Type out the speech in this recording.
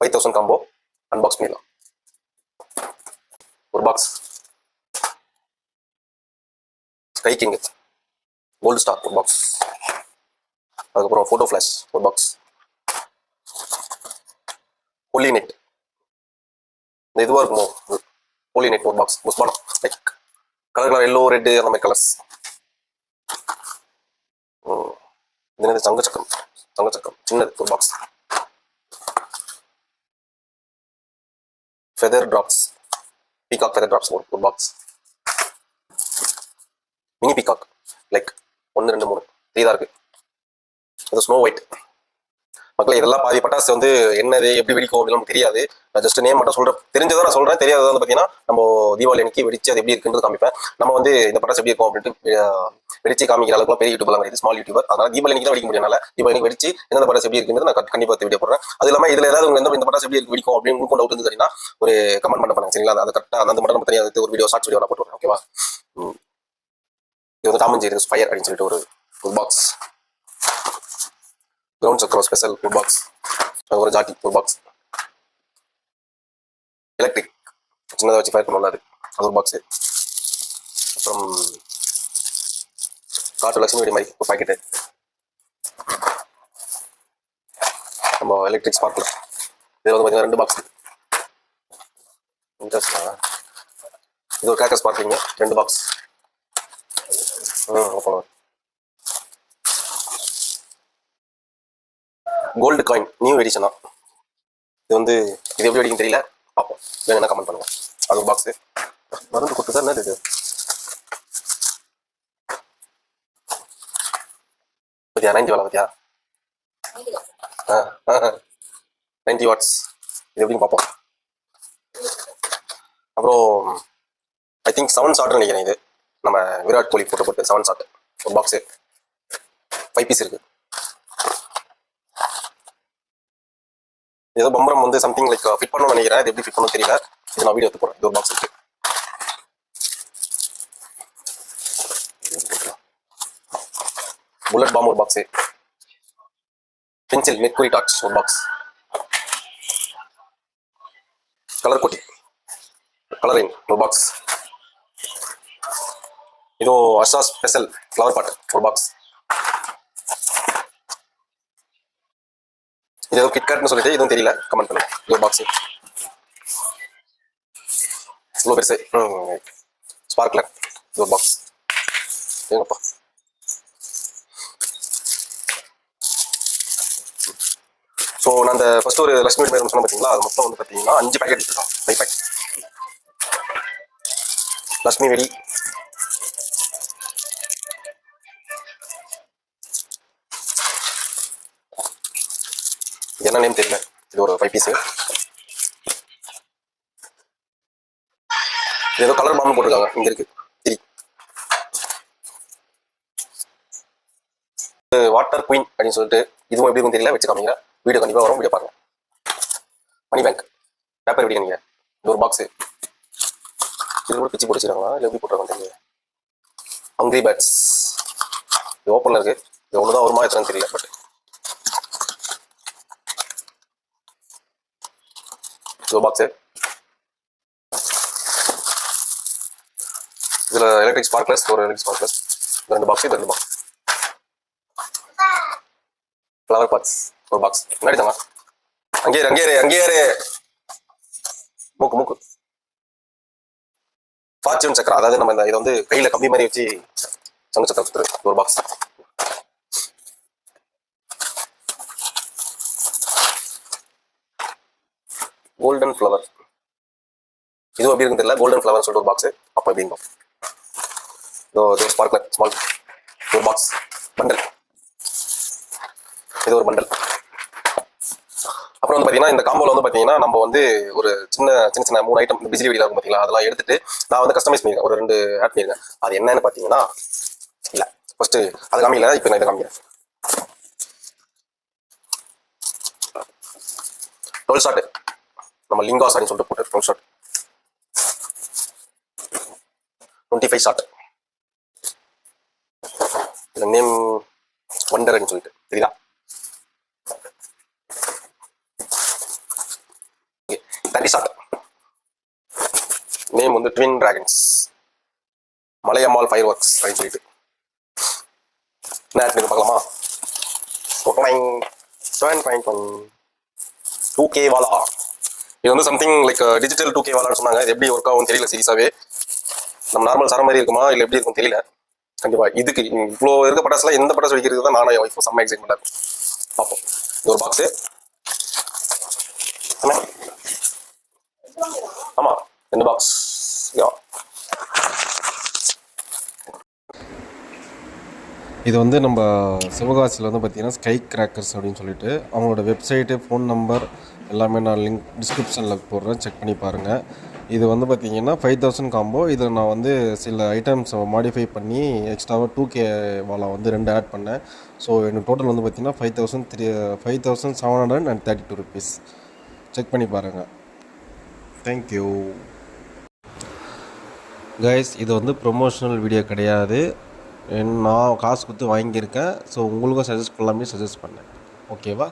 Five thousand combo unbox பண்ணிடலாம் ஒரு box sky king gold star ஒரு பாக்ஸ் அதுக்கப்புறம் ஃபோட்டோ ஃப்ளாஷ் ஒரு பாக்ஸ் ஒலி நெட் இந்த இதுவாக இருக்குமோ? ஒலி நெட் ஒரு box புஷ்பானம் like colour colour yellow red அந்த மாதிரி கலர்ஸ் இது என்னது? சங்கச்சக்கம் சங்கச்சக்கம் சின்னது ஒரு box feather drops peacock feather drops ஒரு ஒரு பாக்ஸ் மினி பீகாக் லைக் ஒன்று ரெண்டு மூணு. த்ரீ தான் இருக்குது அது ஸ்னோ ஒயிட் மக்கள் இதெல்லாம் பாதி பட்டாசு வந்து என்னது எப்படி வெடிக்கும் அப்படின்னு நமக்கு தெரியாது. நான் ஜஸ்ட் நேம் மட்டும் சொல்கிறேன் தெரிஞ்சதை நான் சொல்கிறேன் தெரியாதது வந்து பார்த்தீங்கன்னா நம்ம தீபாவளி அன்னைக்கு வெடிச்சு அது எப்படி இருக்குன்றது காமிப்பேன். நம்ம வந்து இந்த பட்டாசு எப்படி இருக்கும் அப்படின்ட்டு வெடிச்சு காமிக்கிற அளவுக்கு பெரிய யூடியூப் கிடையாது. ஸ்மால் யூடியூபர் அதனால தீபாவளி அன்னைக்கு தான் வெடிக்க முடியனால தீபாவளி வெடிச்சு எந்த பட்டாசு எப்படி இருக்குன்னு நான் கண்டிப்பாக வீடியோ போடுறேன். அது இல்லாமல் இதில் ஏதாவது உங்க எந்த இந்த பட்டாசு எப்படி இருக்கு வெடிக்கும் அப்படின்னு உங்களுக்கு டவுட் இருந்து தெரியுமா ஒரு கமெண்ட் பண்ண பண்ணுங்க. சரிங்களா? அதை கரெக்டாக அந்த மட்டும் நம்ம தனியாக ஒரு வீடியோ ஷார்ட்ஸ் வீடியோ நான் போட்டுருவேன் ஓகேவா இது வந்து டாமன் ஃபயர் அப்படின்னு சொல்லிட்டு ஒரு ஒரு பாக்ஸ் கிரவுண்ட் சக்கரம் ஸ்பெஷல் ஒரு பாக்ஸ் ஒரு ஜாக்கி ஒரு பாக்ஸ் எலக்ட்ரிக் சின்னதாக வச்சு ஃபயர் பண்ணலாம் அது. அது ஒரு பாக்ஸு அப்புறம் காற்று லட்சுமி மாதிரி ஒரு பாக்கெட்டு நம்ம எலக்ட்ரிக் ஸ்பார்க்கில் இதில் வந்து பார்த்தீங்கன்னா ரெண்டு பாக்ஸ் இன்ட்ரெஸ்டா இது ஒரு கேக்கர் ஸ்பார்க்கிங்க ரெண்டு பாக்ஸ் ம் ஓப்பன் கோல்டு காயின் நியூ எடிஷனா இது வந்து இது எப்படி வெடிக்கும் தெரியல. பார்ப்போம். என்ன கமெண்ட் பண்ணுவோம் அது ஒரு பாக்ஸு மருந்து கொடுத்து தான் இது? பத்தியா நைன்டி வேலை பத்தியா நைன்டி வாட்ஸ் இது எப்படின்னு பார்ப்போம் அப்புறம் ஐ திங்க் செவன் ஷாட் நினைக்கிறேன் இது. நம்ம விராட் கோலி போட்டு போட்டு செவன் ஷாட் ஒரு பாக்ஸு ஃபைவ் பீஸ் இருக்கு. ஏதோ பம்பரம் வந்து சம்திங் லைக் ஃபிட் பண்ணணும்னு நினைக்கிறேன். இது எப்படி ஃபிட் பண்ணணும் தெரியல. இது நான் வீடியோ எடுத்து போகிறேன் இது ஒரு பாக்ஸ் இருக்கு. புல்லட் பாம் ஒரு பாக்ஸ் பென்சில் மெர்க்குரி டாக்ஸ் ஒரு பாக்ஸ் கலர் கோட்டி கலரிங் ஒரு பாக்ஸ் இது அஷா ஸ்பெஷல் ஃப்ளவர் பாட் ஒரு பாக்ஸ் இது ஏதோ கிட்காட்னு சொல்லிட்டு இதுவும் தெரியல. கமெண்ட் பண்ணுங்க. இது ஒரு பாக்ஸ் இவ்வளோ பெருசு. ஸ்பார்க்லர் இது ஒரு பாக்ஸ் எங்கப்பா ஸோ நான் அந்த ஃபர்ஸ்ட் ஒரு லட்சுமி பேர் சொன்ன பார்த்தீங்களா அது மொத்தம் வந்து பார்த்தீங்கன்னா அஞ்சு பேக்கெட் எடுத்துருக்கோம் ஃபைவ் பேக் லட்சுமி வெடி. என்ன நேம் தெரியல. இது ஒரு ஃபைவ் பீஸு ஏதோ கலர் பாம்பு போட்டிருக்காங்க. இங்க இருக்கு. வாட்டர் குயின் அப்படின்னு சொல்லிட்டு இதுவும் எப்படி இருக்கும் தெரியல. வச்சு காமிங்க வீடியோ கண்டிப்பாக வரும். வீடியோ பாருங்க மணி பேங்க் பேப்பர் எப்படி நீங்கள் இது ஒரு பாக்ஸு இது கூட பிச்சு பிடிச்சிருக்காங்களா? இல்லை எப்படி போட்டுருக்காங்க தெரியல. ஹங்க்ரி பேட்ஸ் இது ஓப்பன்ல இருக்கு. இது ஒன்று தான் வருமா எத்தனை தெரியல பட் இது பாக்ஸு இதில் எலக்ட்ரிக் ஸ்பார்க்லஸ் ஒரு எலக்ட்ரிக் ஸ்பார்க்லஸ் ரெண்டு பாக்ஸ் ரெண்டு பாக்ஸ் ஃப்ளவர் பாட்ஸ் ஒரு பாக்ஸ் முன்னாடி தாங்க அங்கே அங்கே அங்கேயே மூக்கு மூக்கு. ஃபார்ச்சூன் சக்கரம் அதாவது நம்ம இந்த இதை வந்து கையில கம்பி மாதிரி வச்சு சங்கு சக்கரம் சுத்துறது ஒரு பாக்ஸ் கோல்டன் ஃப்ளவர் இதுவும் எப்படி இருக்கு தெரியல. கோல்டன் ஃப்ளவர் சொல்லிட்டு ஒரு பாக்ஸ் அப்போ எப்படி இருக்கும்? இதோ இது ஸ்பார்க்லர் ஸ்மால் ஒரு பாக்ஸ் பண்டல் இது ஒரு பண்டல் அப்புறம் வந்து பார்த்தீங்கன்னா இந்த காம்போல வந்து பார்த்தீங்கன்னா நம்ம வந்து ஒரு சின்ன சின்ன சின்ன மூணு ஐட்டம் பிஜிலி வெளியில் இருக்கும் பார்த்தீங்களா அதெல்லாம் எடுத்துட்டு நான் வந்து கஸ்டமைஸ் பண்ணியிருக்கேன் ஒரு ரெண்டு ஆட் பண்ணியிருக்கேன் அது என்னன்னு பார்த்தீங்கன்னா இல்லை ஃபர்ஸ்ட் அது காமிக்கல இப்போ நான் இதை காமிக்கிறேன். டுவெல் ஷாட் நம்ம லிங்கா சாரின்னு சொல்லிட்டு போட்டு twelve shot twenty five shot இந்த நேம் ஒண்டர்ன்னு சொல்லிட்டு. தெரியுதா தேர்ட்டி நேம் வந்து twin dragons Malaiyammal fireworks அப்படின்னு சொல்லிட்டு. நேரத்தில் பார்க்கலாமா? டூ கே வாலா. இது வந்து something like digital two K வாலான்னு சொன்னாங்க. இது எப்படி ஒர்க் ஆகும் தெரியல சீரியஸாகவே நம்ம நார்மல் சர மாதிரி இருக்குமா? இல்லை எப்படி இருக்கும் தெரியல. கண்டிப்பா இதுக்கு இவ்வளோ இருக்க பட்டாசுலாம் எந்த பட்டாசு வெடிக்கிறது தான் நானும் என் ஒய்ஃபும் செம்ம எக்ஸைட்மெண்ட்டாக இருக்கும் பார்ப்போம். இது ஒரு பாக்ஸு ஆமா இந்த பாக்ஸ் இது வந்து நம்ம சிவகாசியில் வந்து பார்த்தீங்கன்னா ஸ்கை கிராக்கர்ஸ் அப்படின்னு சொல்லிட்டு அவங்களோட வெப்சைட்டு ஃபோன் நம்பர் எல்லாமே நான் லிங்க் டிஸ்கிரிப்ஷனில் போடுறேன். செக் பண்ணி பாருங்கள் இது வந்து பார்த்திங்கன்னா ஃபைவ் தௌசண்ட் காம்போ இதில் நான் வந்து சில ஐட்டம்ஸ் மாடிஃபை பண்ணி எக்ஸ்ட்ராவாக டூ கே வாலா வந்து ரெண்டு ஆட் பண்ணேன். ஸோ எனக்கு டோட்டல் வந்து பார்த்தீங்கன்னா five thousand three five thousand seven hundred and thirty two rupees check பண்ணி பாருங்கள் தேங்க்யூ கைஸ் இது வந்து ப்ரொமோஷனல் வீடியோ கிடையாது. என் நான் காசு கொடுத்து வாங்கியிருக்கேன். ஸோ உங்களுக்கும் சஜஸ்ட் பண்ணலாமே சஜஸ்ட் பண்ணேன். ஓகேவா